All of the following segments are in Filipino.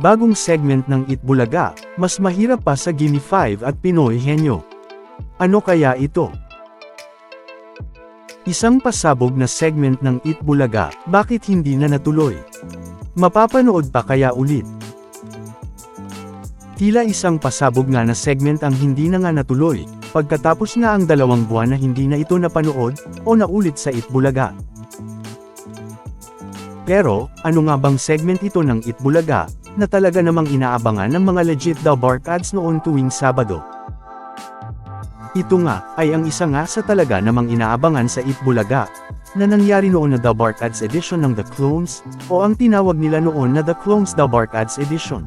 bagong segment ng Itbulaga, mas mahirap pa sa Gimme 5 at Pinoy Henyo. Ano kaya ito? Isang pasabog na segment ng Itbulaga, bakit hindi na natuloy? Mapapanood pa kaya ulit? Tila isang pasabog nga na segment ang hindi na nga natuloy, pagkatapos nga ang dalawang buwan na hindi na ito napanood, o naulit sa Itbulaga. Pero, ano nga bang segment ito ng Itbulaga, na talaga namang inaabangan ng mga legit daw bark ads noon tuwing Sabado? Ito nga, ay ang isa nga sa talaga namang inaabangan sa Itbulaga, na nangyari noon na The Bark Ads Edition ng The Clones, o ang tinawag nila noon na The Clones The Bark Ads Edition.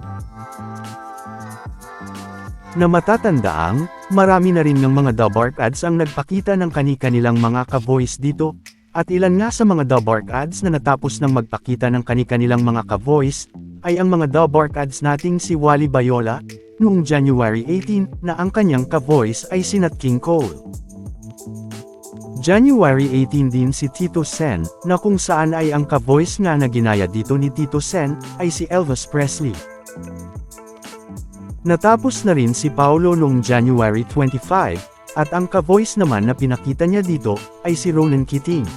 Na matatandaang, marami na rin ng mga The Bark Ads ang nagpakita ng kani-kanilang mga ka-voice dito, at ilan nga sa mga The Bark Ads na natapos ng magpakita ng kani-kanilang mga ka-voice, ay ang mga Bark Ads nating si Wally Bayola, noong January 18, na ang kanyang ka-voice ay si Nat King Cole. January 18 din si Tito Sen, na kung saan ay ang ka-voice nga na ginaya dito ni Tito Sen, ay si Elvis Presley. Natapos na rin si Paolo noong January 25, at ang ka-voice naman na pinakita niya dito, ay si Ronan Keating.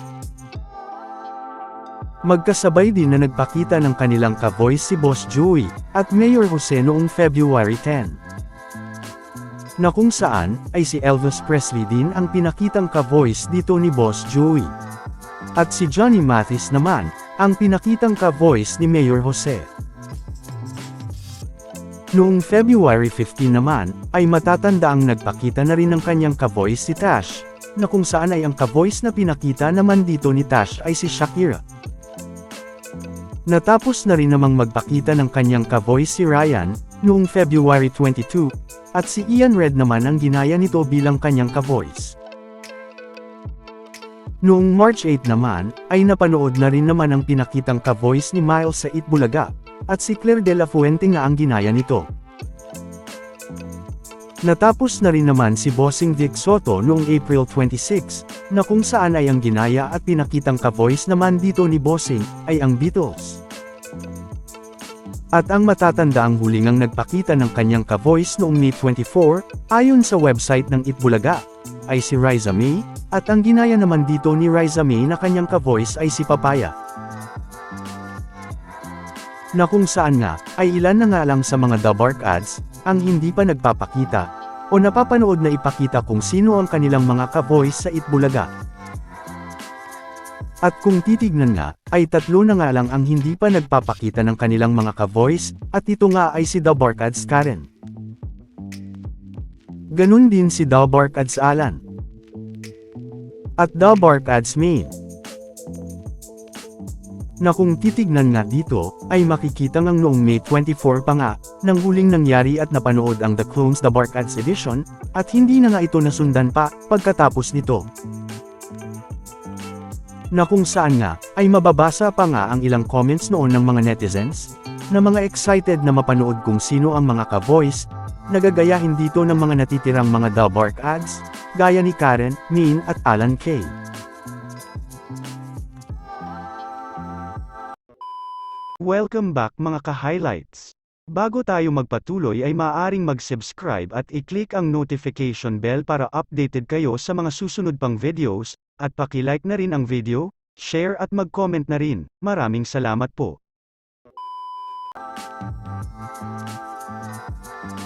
Magkasabay din na nagpakita ng kanilang ka-voice si Boss Joey, at Mayor Jose noong February 10. Na kung saan, ay si Elvis Presley din ang pinakitang ka-voice dito ni Boss Joey. At si Johnny Mathis naman, ang pinakitang ka-voice ni Mayor Jose. Noong February 15 naman, ay matatanda ang nagpakita na rin ng kanyang ka-voice si Tash, na kung saan ay ang ka-voice na pinakita naman dito ni Tash ay si Shakira. Natapos na rin namang magpakita ng kanyang ka-voice si Ryan, noong February 22, at si Ian Red naman ang ginaya nito bilang kanyang ka-voice. Noong March 8 naman, ay napanood na rin naman ang pinakitang ka-voice ni Miles sa Itbulaga, at si Claire de la Fuente nga ang ginaya nito. Natapos na rin naman si Bossing Vic Soto noong April 26, na kung saan ay ang ginaya at pinakitang ka-voice naman dito ni Bossing, ay ang Beatles. At ang matatanda ang huling ang nagpakita ng kanyang ka-voice noong May 24, ayon sa website ng Itbulaga, ay si Riza May, at ang ginaya naman dito ni Riza May na kanyang ka-voice ay si Papaya. Na kung saan nga, ay ilan na nga lang sa mga The Bark ads, ang hindi pa nagpapakita, o napapanood na ipakita kung sino ang kanilang mga ka-voice sa Itbulaga. At kung titignan nga, ay tatlo na nga lang ang hindi pa nagpapakita ng kanilang mga ka-voice, at ito nga ay si The Bark Ads Karen. Ganun din si The Bark Ads Alan. At The Bark Ads Main. Na kung titignan nga dito, ay makikita ngang noong May 24 pa nga, nang huling nangyari at napanood ang The Clones The Bark Ads Edition, at hindi na nga ito nasundan pa, pagkatapos nito. Na kung saan nga, ay mababasa pa nga ang ilang comments noon ng mga netizens, na mga excited na mapanood kung sino ang mga ka-voice, nagagayahin dito ng mga natitirang mga The Bark ads, gaya ni Karen, Min at Alan Kay. Welcome back mga ka-highlights. Bago tayo magpatuloy ay maaaring mag-subscribe at i-click ang notification bell para updated kayo sa mga susunod pang videos, at paki-like na rin ang video, share at mag-comment na rin. Maraming salamat po.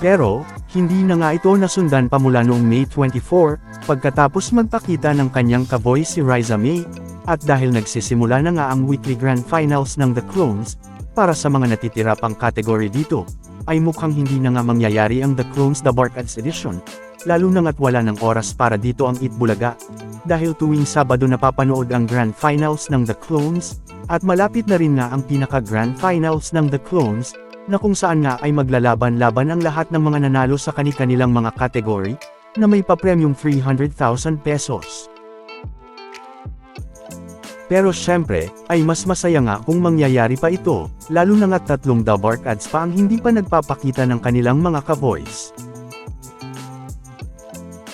Pero, hindi na nga ito nasundan pa mula noong May 24, pagkatapos magpakita ng kanyang ka-voice si Riza May, at dahil nagsisimula na nga ang weekly grand finals ng The Clones, para sa mga natitira pang category dito, ay mukhang hindi na nga mangyayari ang The Clones The Bark Ads Edition, lalo na nga't wala ng oras para dito ang Itbulaga, dahil tuwing Sabado napapanood ang grand finals ng The Clones, at malapit na rin nga ang pinaka-grand finals ng The Clones, na kung saan nga ay maglalaban-laban ang lahat ng mga nanalo sa kani-kanilang mga category, na may pa-premium 300,000 pesos. Pero syempre, ay mas masaya nga kung mangyayari pa ito, lalo na nga tatlong The Bark ads pa ang hindi pa nagpapakita ng kanilang mga ka-voice.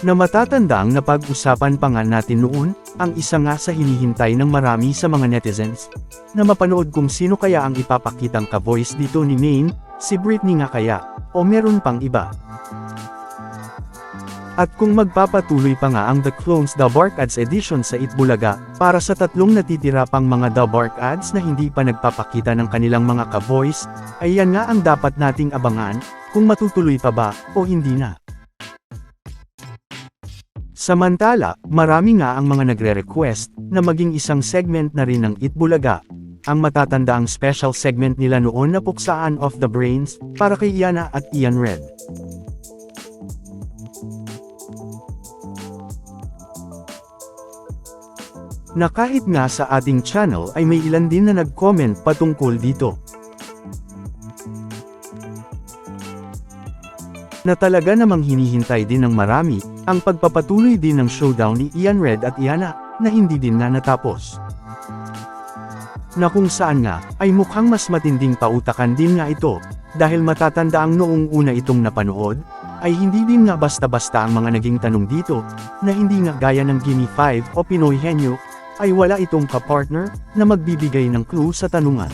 Na matatandang napag-usapan pa nga natin noon, ang isa nga sa hinihintay ng marami sa mga netizens, na mapanood kung sino kaya ang ipapakitang ka-voice dito ni Maine, Si Britney nga kaya? O meron pang iba? At kung magpapatuloy pa nga ang The Clones The Bark Ads edition sa Itbulaga, para sa tatlong natitira pang mga The Bark Ads na hindi pa nagpapakita ng kanilang mga ka-voice, ay yan nga ang dapat nating abangan, kung matutuloy pa ba, o hindi na. Samantala, marami nga ang mga nagre-request, na maging isang segment na rin ng Itbulaga, ang matatanda ang special segment nila noon na puksaan of the brains, para kay Iana at Ian Red. Na kahit nga sa ating channel ay may ilan din na nag-comment patungkol dito. Na talaga namang hinihintay din ng marami, ang pagpapatuloy din ng showdown ni Ian Red at Iana, na hindi din na natapos. Na kung saan nga, ay mukhang mas matinding pautakan din nga ito, dahil matatanda ang noong una itong napanood, ay hindi din nga basta-basta ang mga naging tanong dito, na hindi nga gaya ng Gimme 5 o Pinoy Henyo, ay wala itong kapartner, na magbibigay ng clue sa tanungan.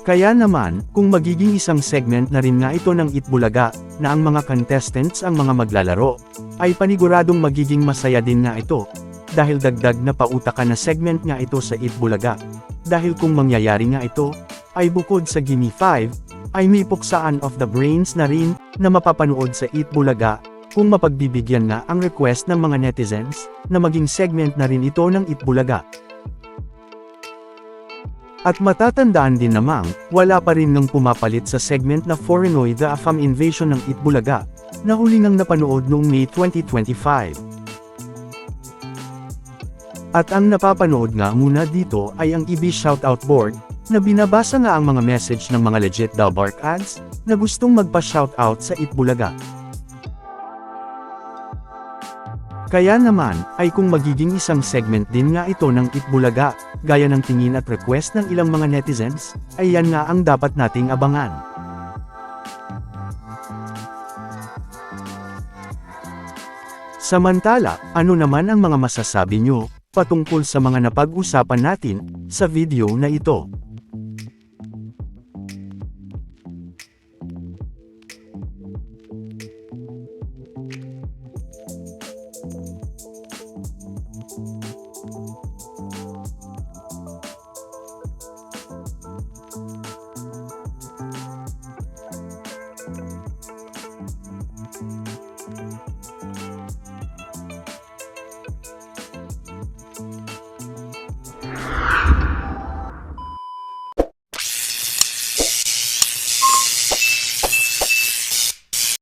Kaya naman, kung magiging isang segment na rin nga ito ng Itbulaga, na ang mga contestants ang mga maglalaro, ay paniguradong magiging masaya din nga ito, dahil dagdag na pautakan na segment nga ito sa Itbulaga. Dahil kung mangyayari nga ito, ay bukod sa Gimme 5, ay may puksaan of the brains na rin, na mapapanood sa Itbulaga, kung mapagbibigyan nga ang request ng mga netizens, na maging segment na rin ito ng Itbulaga. At matatandaan din namang, wala pa rin nang pumapalit sa segment na Foreignoy the Afam Invasion ng Itbulaga, na huli nang napanood noong May 2025. At ang napapanood nga muna dito ay ang EB Shoutout Board, na binabasa nga ang mga message ng mga legit Dalbark ads, na gustong magpa-shoutout sa Itbulaga. Kaya naman, ay kung magiging isang segment din nga ito ng Itbulaga, gaya ng tingin at request ng ilang mga netizens, ay yan nga ang dapat nating abangan. Samantala, ano naman ang mga masasabi nyo, patungkol sa mga napag-usapan natin, sa video na ito?